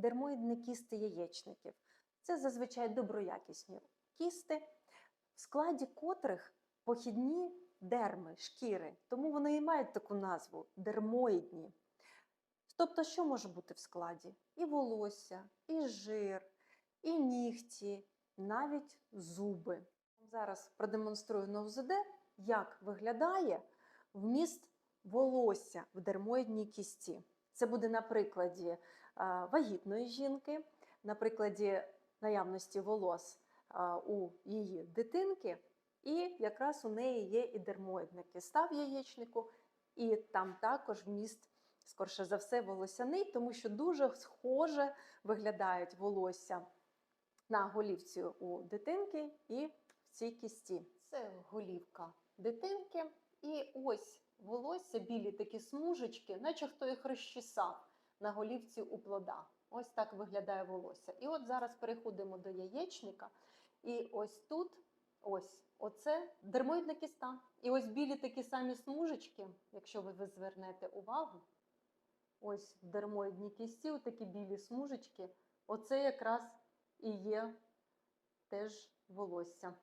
дермоїдні кісти яєчників. Це зазвичай доброякісні кісти, в складі котрих похідні дерми, шкіри, тому вони і мають таку назву дермоїдні. Тобто, що може бути в складі? І волосся, і жир, і нігті, навіть зуби. Зараз продемонструю на УЗД, як виглядає вміст волосся в дермоїдній кісті. Це буде на прикладі вагітної жінки, на прикладі наявності волос у її дитинки, і якраз у неї є і дермоїдна киста в яєчнику, і там також вміст, скорше за все, волосяний, тому що дуже схоже виглядають волосся на голівці у дитинки і в цій кісті. Це голівка дитинки, і ось волосся, білі такі смужечки, наче хто їх розчесав на голівці у плода. Ось так виглядає волосся. І от зараз переходимо до яєчника. І ось тут, ось, оце дермоїдна кіста. І ось білі такі самі смужечки, якщо ви звернете увагу, ось в дермоїдній кісті, такі білі смужечки, оце якраз і є теж волосся.